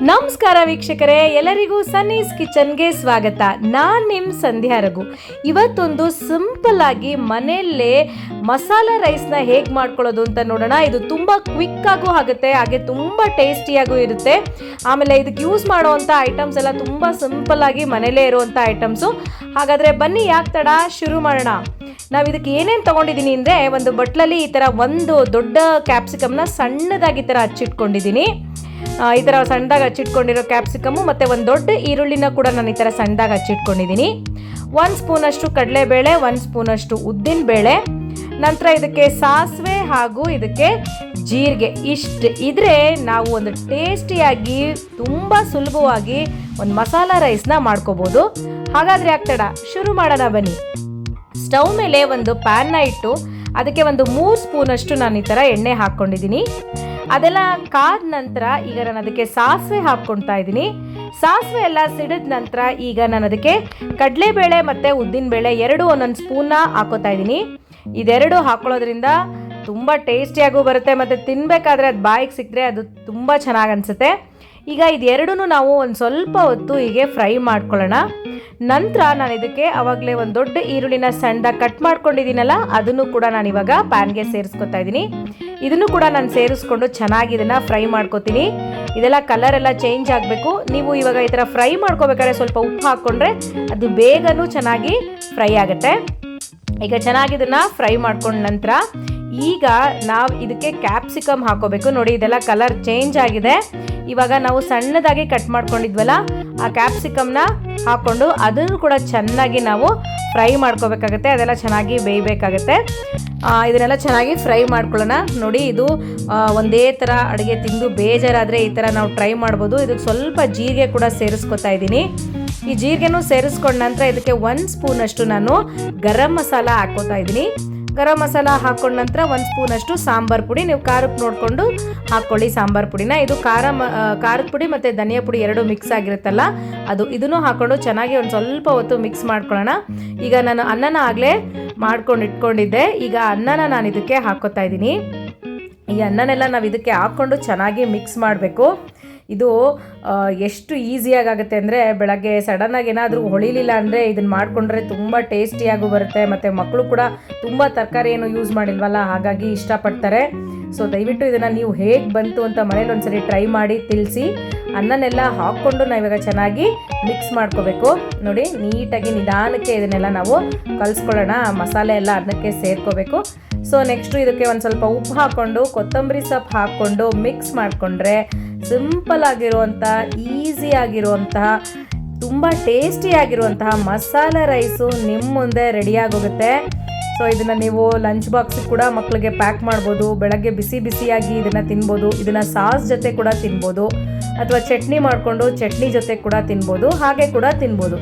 ನಮಸ್ಕಾರ ವೀಕ್ಷಕರೇ, ಎಲ್ಲರಿಗೂ ಸನ್ನೀಸ್ ಕಿಚನ್ಗೆ ಸ್ವಾಗತ. ನಾನು ನಿಮ್ಮ ಸಂಧ್ಯಾ ರಘು. ಇವತ್ತೊಂದು ಸಿಂಪಲ್ ಆಗಿ ಮನೆಯಲ್ಲೇ ಮಸಾಲ ರೈಸ್ನ ಹೇಗೆ ಮಾಡ್ಕೊಳ್ಳೋದು ಅಂತ ನೋಡೋಣ. ಇದು ತುಂಬ ಕ್ವಿಕ್ ಆಗೂ ಆಗುತ್ತೆ, ಹಾಗೆ ತುಂಬ ಟೇಸ್ಟಿಯಾಗೂ ಇರುತ್ತೆ. ಆಮೇಲೆ ಇದಕ್ಕೆ ಯೂಸ್ ಮಾಡುವಂಥ ಐಟಮ್ಸ್ ಎಲ್ಲ ತುಂಬ ಸಿಂಪಲ್ ಆಗಿ ಮನೆಯಲ್ಲೇ ಇರುವಂಥ ಐಟಮ್ಸು ಹಾಗಾದರೆ ಬನ್ನಿ, ಯಾಕೆ ತಡ? ಶುರು ಮಾಡೋಣ. ನಾವು ಇದಕ್ಕೆ ಏನೇನು ತೊಗೊಂಡಿದ್ದೀನಿ ಅಂದರೆ, ಒಂದು ಬಟ್ಲಲ್ಲಿ ಈ ಥರ ಒಂದು ದೊಡ್ಡ ಕ್ಯಾಪ್ಸಿಕಮ್ನ ಸಣ್ಣದಾಗಿ ಈ ಥರ ಹಚ್ಚಿಟ್ಕೊಂಡಿದ್ದೀನಿ ಈ ಥರ ಸಣ್ಣದಾಗಿ ಹಚ್ಚಿಟ್ಕೊಂಡಿರೋ ಕ್ಯಾಪ್ಸಿಕಮ್ಮು ಮತ್ತು ಒಂದು ದೊಡ್ಡ ಈರುಳ್ಳಿನ ಕೂಡ ನಾನು ಈ ಥರ ಸಣ್ಣದಾಗಿ ಹಚ್ಚಿಟ್ಕೊಂಡಿದ್ದೀನಿ ಒಂದು ಸ್ಪೂನಷ್ಟು ಕಡಲೆಬೇಳೆ, ಒಂದು ಸ್ಪೂನಷ್ಟು ಉದ್ದಿನ ಬೇಳೆ ನಂತರ ಇದಕ್ಕೆ ಸಾಸಿವೆ ಹಾಗೂ ಇದಕ್ಕೆ ಜೀರಿಗೆ ಇಷ್ಟು ಇದ್ರೆ ನಾವು ಒಂದು ಟೇಸ್ಟಿಯಾಗಿ, ತುಂಬ ಸುಲಭವಾಗಿ ಒಂದು ಮಸಾಲ ರೈಸ್ನ ಮಾಡ್ಕೋಬೋದು. ಹಾಗಾದರೆ ಆಗ್ತಡ ಶುರು ಮಾಡೋಣ ಬನ್ನಿ. ಸ್ಟವ್ ಮೇಲೆ ಒಂದು ಪ್ಯಾನ್ನ ಇಟ್ಟು ಅದಕ್ಕೆ ಒಂದು ಮೂರು ಸ್ಪೂನಷ್ಟು ನಾನು ಈ ಥರ ಎಣ್ಣೆ ಹಾಕ್ಕೊಂಡಿದ್ದೀನಿ ಅದೆಲ್ಲ ಕಾದ ನಂತರ ಈಗ ನಾನು ಅದಕ್ಕೆ ಸಾಸಿವೆ ಹಾಕ್ಕೊಳ್ತಾ ಇದ್ದೀನಿ. ಸಾಸಿವೆ ಎಲ್ಲ ಸಿಡಿದ ನಂತರ ಈಗ ನಾನು ಅದಕ್ಕೆ ಕಡಲೆಬೇಳೆ ಮತ್ತು ಉದ್ದಿನಬೇಳೆ ಎರಡು ಒಂದೊಂದು ಸ್ಪೂನ್ನ ಹಾಕೋತಾ ಇದ್ದೀನಿ. ಇದೆರಡು ಹಾಕೊಳ್ಳೋದ್ರಿಂದ ತುಂಬ ಟೇಸ್ಟಿಯಾಗೂ ಬರುತ್ತೆ ಮತ್ತು ತಿನ್ನಬೇಕಾದ್ರೆ ಅದು ಬಾಯಿಗೆ ಸಿಕ್ಕರೆ ಅದು ತುಂಬ ಚೆನ್ನಾಗಿ ಅನಿಸುತ್ತೆ. ಈಗ ಇದೆರಡೂ ನಾವು ಒಂದು ಸ್ವಲ್ಪ ಹೊತ್ತು ಹೀಗೆ ಫ್ರೈ ಮಾಡ್ಕೊಳ್ಳೋಣ. ನಂತರ ನಾನು ಇದಕ್ಕೆ ಆವಾಗಲೇ ಒಂದು ದೊಡ್ಡ ಈರುಳ್ಳಿನ ಸಣ್ಣದಾಗಿ ಕಟ್ ಮಾಡ್ಕೊಂಡಿದ್ದೀನಲ್ಲ, ಅದನ್ನು ಕೂಡ ನಾನು ಇವಾಗ ಪ್ಯಾನ್ಗೆ ಸೇರಿಸ್ಕೊತಾ ಇದ್ದೀನಿ. ಇದನ್ನು ಕೂಡ ನಾನು ಸೇರಿಸ್ಕೊಂಡು ಚೆನ್ನಾಗಿ ಇದನ್ನು ಫ್ರೈ ಮಾಡ್ಕೊತೀನಿ. ಇದೆಲ್ಲ ಕಲರ್ ಎಲ್ಲ ಚೇಂಜ್ ಆಗಬೇಕು. ನೀವು ಇವಾಗ ಈ ಥರ ಫ್ರೈ ಮಾಡ್ಕೋಬೇಕಾದ್ರೆ ಸ್ವಲ್ಪ ಉಪ್ಪು ಹಾಕ್ಕೊಂಡ್ರೆ ಅದು ಬೇಗನೂ ಚೆನ್ನಾಗಿ ಫ್ರೈ ಆಗುತ್ತೆ. ಈಗ ಚೆನ್ನಾಗಿ ಇದನ್ನು ಫ್ರೈ ಮಾಡ್ಕೊಂಡ ನಂತರ ಈಗ ನಾವು ಇದಕ್ಕೆ ಕ್ಯಾಪ್ಸಿಕಮ್ ಹಾಕೋಬೇಕು. ನೋಡಿ, ಇದೆಲ್ಲ ಕಲರ್ ಚೇಂಜ್ ಆಗಿದೆ. ಇವಾಗ ನಾವು ಸಣ್ಣದಾಗಿ ಕಟ್ ಮಾಡ್ಕೊಂಡಿದ್ವಲ್ಲ, ಆ ಕ್ಯಾಪ್ಸಿಕಮ್ನ ಹಾಕ್ಕೊಂಡು ಅದನ್ನು ಕೂಡ ಚೆನ್ನಾಗಿ ನಾವು ಫ್ರೈ ಮಾಡ್ಕೋಬೇಕಾಗತ್ತೆ, ಅದೆಲ್ಲ ಚೆನ್ನಾಗಿ ಬೇಯಬೇಕಾಗತ್ತೆ. ಇದನ್ನೆಲ್ಲ ಚೆನ್ನಾಗಿ ಫ್ರೈ ಮಾಡ್ಕೊಳ್ಳೋಣ. ನೋಡಿ, ಇದು ಒಂದೇ ಥರ ಅಡುಗೆ ತಿಂದು ಬೇಜಾರಾದರೆ ಈ ಥರ ನಾವು ಟ್ರೈ ಮಾಡ್ಬೋದು. ಇದಕ್ಕೆ ಸ್ವಲ್ಪ ಜೀರಿಗೆ ಕೂಡ ಸೇರಿಸ್ಕೊತಾ ಇದ್ದೀನಿ. ಈ ಜೀರಿಗೆನೂ ಸೇರಿಸ್ಕೊಂಡ ನಂತರ ಇದಕ್ಕೆ ಒಂದು ಸ್ಪೂನಷ್ಟು ನಾನು ಗರಂ ಮಸಾಲ ಹಾಕೋತಾ ಇದ್ದೀನಿ. ಗರಂ ಮಸಾಲ ಹಾಕೊಂಡ ನಂತರ ಒಂದು ಸ್ಪೂನಷ್ಟು ಸಾಂಬಾರ್ ಪುಡಿ. ನೀವು ಖಾರಕ್ಕೆ ನೋಡಿಕೊಂಡು ಹಾಕ್ಕೊಳ್ಳಿ ಸಾಂಬಾರ್ ಪುಡಿನ. ಇದು ಖಾರ ಮ ಖಾರದ ಪುಡಿ ಮತ್ತು ಧನಿಯಾ ಪುಡಿ ಎರಡು ಮಿಕ್ಸ್ ಆಗಿರುತ್ತಲ್ಲ, ಅದು ಇದನ್ನು ಹಾಕ್ಕೊಂಡು ಚೆನ್ನಾಗಿ ಒಂದು ಸ್ವಲ್ಪ ಹೊತ್ತು ಮಿಕ್ಸ್ ಮಾಡ್ಕೊಳ್ಳೋಣ. ಈಗ ನಾನು ಅನ್ನನ ಆಗಲೇ ಮಾಡ್ಕೊಂಡು ಇಟ್ಕೊಂಡಿದ್ದೆ. ಈಗ ಅನ್ನನ ನಾನು ಇದಕ್ಕೆ ಹಾಕೋತಾ ಇದ್ದೀನಿ. ಈ ಅನ್ನನೆಲ್ಲ ನಾವು ಇದಕ್ಕೆ ಹಾಕ್ಕೊಂಡು ಚೆನ್ನಾಗಿ ಮಿಕ್ಸ್ ಮಾಡಬೇಕು. ಇದು ಎಷ್ಟು ಈಸಿಯಾಗಿ ಆಗುತ್ತೆ ಅಂದರೆ ಬೆಳಗ್ಗೆ ಸಡನ್ನಾಗಿ ಏನಾದರೂ ಹೊಳಿಲಿಲ್ಲ ಅಂದರೆ ಇದನ್ನು ಮಾಡಿಕೊಂಡ್ರೆ ತುಂಬ ಟೇಸ್ಟಿಯಾಗೂ ಬರುತ್ತೆ. ಮತ್ತು ಮಕ್ಕಳು ಕೂಡ ತುಂಬ ತರಕಾರಿ ಏನು ಯೂಸ್ ಮಾಡಿಲ್ವಲ್ಲ, ಹಾಗಾಗಿ ಇಷ್ಟಪಡ್ತಾರೆ. ಸೊ ದಯವಿಟ್ಟು ಇದನ್ನು ನೀವು ಹೇಗೆ ಬಂತು ಅಂತ ಮನೇಲಿ ಒಂದ್ಸರಿ ಟ್ರೈ ಮಾಡಿ ತಿಳಿಸಿ. ಅನ್ನನೆಲ್ಲ ಹಾಕ್ಕೊಂಡು ನಾವಿವಾಗ ಚೆನ್ನಾಗಿ ಮಿಕ್ಸ್ ಮಾಡ್ಕೋಬೇಕು. ನೋಡಿ, ನೀಟಾಗಿ ನಿಧಾನಕ್ಕೆ ಇದನ್ನೆಲ್ಲ ನಾವು ಕಲಿಸ್ಕೊಳ್ಳೋಣ. ಮಸಾಲೆ ಎಲ್ಲ ಅನ್ನಕ್ಕೆ ಸೇರ್ಕೋಬೇಕು. ಸೊ ನೆಕ್ಸ್ಟು ಇದಕ್ಕೆ ಒಂದು ಸ್ವಲ್ಪ ಉಪ್ಪು ಹಾಕ್ಕೊಂಡು, ಕೊತ್ತಂಬರಿ ಸೊಪ್ಪು ಹಾಕ್ಕೊಂಡು ಮಿಕ್ಸ್ ಮಾಡಿಕೊಂಡ್ರೆ ಸಿಂಪಲ್ ಆಗಿರುವಂತಹ ಈಸಿ ಆಗಿರುವಂತಹ ತುಂಬ ಟೇಸ್ಟಿಯಾಗಿರುವಂತಹ ಮಸಾಲ ರೈಸು ನಿಮ್ಮ ಮುಂದೆ ರೆಡಿಯಾಗೋಗುತ್ತೆ ಸೊ ಇದನ್ನು ನೀವು ಲಂಚ್ ಬಾಕ್ಸ್ ಕೂಡ ಮಕ್ಕಳಿಗೆ ಪ್ಯಾಕ್ ಮಾಡ್ಬೋದು, ಬೆಳಗ್ಗೆ ಬಿಸಿ ಬಿಸಿಯಾಗಿ ಇದನ್ನು ತಿನ್ಬೋದು, ಇದನ್ನು ಸಾಸ್ ಜೊತೆ ಕೂಡ ತಿನ್ಬೋದು, ಅಥವಾ ಚಟ್ನಿ ಮಾಡಿಕೊಂಡು ಚಟ್ನಿ ಜೊತೆ ಕೂಡ ತಿನ್ಬೋದು, ಹಾಗೆ ಕೂಡ ತಿನ್ಬೋದು.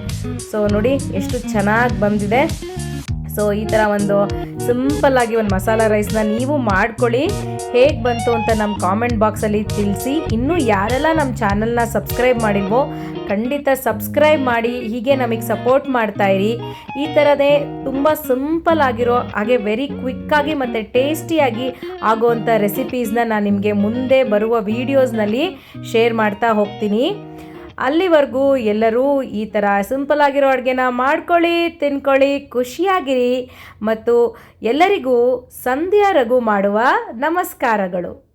ಸೊ ನೋಡಿ ಎಷ್ಟು ಚೆನ್ನಾಗಿ ಬಂದಿದೆ. ಸೊ ಈ ಥರ ಒಂದು ಸಿಂಪಲ್ ಆಗಿ ಒಂದು ಮಸಾಲ ರೈಸ್ನ ನೀವು ಮಾಡ್ಕೊಳ್ಳಿ. ಹೇಗೆ ಬಂತು ಅಂತ ನಮ್ಮ ಕಾಮೆಂಟ್ ಬಾಕ್ಸಲ್ಲಿ ತಿಳಿಸಿ. ಇನ್ನೂ ಯಾರೆಲ್ಲ ನಮ್ಮ ಚಾನಲ್ನ ಸಬ್ಸ್ಕ್ರೈಬ್ ಮಾಡಿಲ್ವೋ, ಖಂಡಿತ ಸಬ್ಸ್ಕ್ರೈಬ್ ಮಾಡಿ, ಹೀಗೆ ನಮಗೆ ಸಪೋರ್ಟ್ ಮಾಡ್ತಾ ಇರಿ. ಈ ಥರದೇ ತುಂಬ ಸಿಂಪಲ್ ಆಗಿರೋ, ಹಾಗೆ ವೆರಿ ಕ್ವಿಕ್ಕಾಗಿ ಮತ್ತು ಟೇಸ್ಟಿಯಾಗಿ ಆಗುವಂಥ ರೆಸಿಪೀಸ್ನ ನಾನು ನಿಮಗೆ ಮುಂದೆ ಬರುವ ವೀಡಿಯೋಸ್ನಲ್ಲಿ ಶೇರ್ ಮಾಡ್ತಾ ಹೋಗ್ತೀನಿ. ಅಲ್ಲಿವರೆಗೂ ಎಲ್ಲರೂ ಈ ಥರ ಸಿಂಪಲ್ ಆಗಿರೋ ಅಡುಗೆನ ಮಾಡ್ಕೊಳ್ಳಿ, ತಿನ್ಕೊಳ್ಳಿ, ಖುಷಿಯಾಗಿರಿ. ಮತ್ತು ಎಲ್ಲರಿಗೂ ಸಂಧ್ಯಾ ರಘು ಮಾಡುವ ನಮಸ್ಕಾರಗಳು.